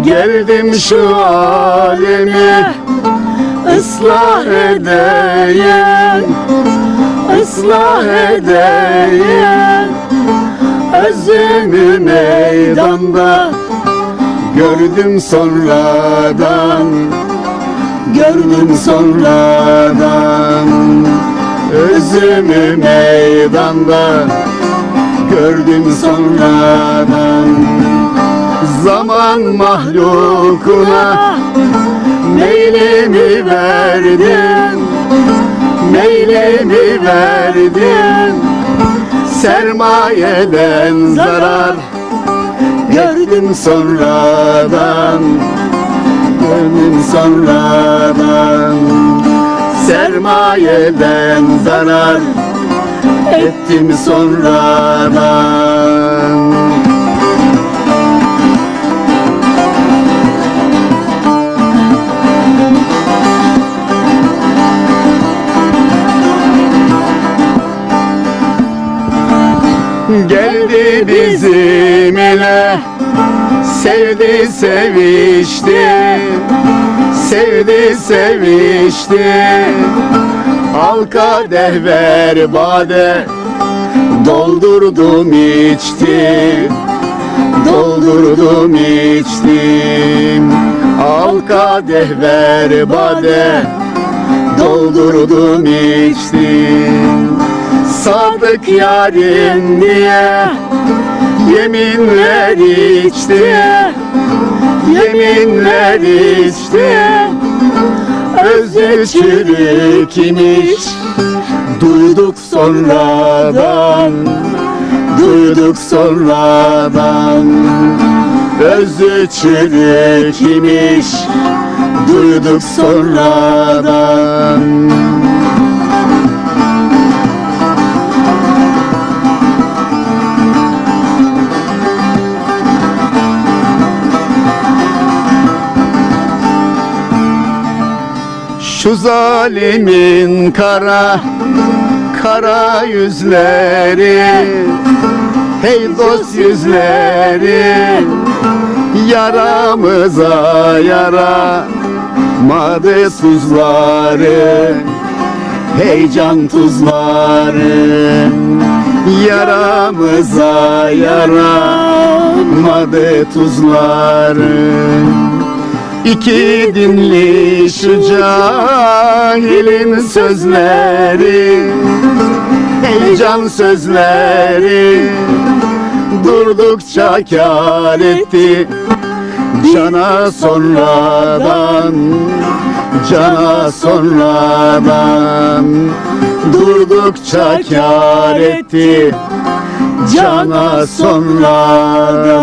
Geldim şu alemi ıslah edeyim ıslah edeyim. Özümü meydanda Gördüm sonradan Gördüm sonradan. Özümü meydanda Gördüm sonradan Zaman mahlukuna Meylimi verdim Meylimi verdim Sermayeden zarar Gördüm sonradan Gördüm sonradan. Sermayeden zarar Ettim sonradan Geldi bizim ile. Sevdi sevişti. Sevdi sevişti. Al kadeh ver bade. Doldurdum içtim Doldurdum içtim. Al kadeh ver bade. Doldurdum içtim Sadık yarim diye. Yeminler içti. Yeminler içti. Özü çürük imiş. Duyduk sonradan. Duyduk sonradan. Özü çürük imiş. Duyduk sonradan Şu zalimin kara kara yüzleri Hey dost yüzleri Yaramıza yara Madı tuzları Heyecan tuzları Yaramıza yara Madı tuzları İki dinli şu cahilin sözleri Heyecan sözleri Durdukça kâr etti. Cana sonradan Cana sonradan Durdukça kâr etti. Cana sonradan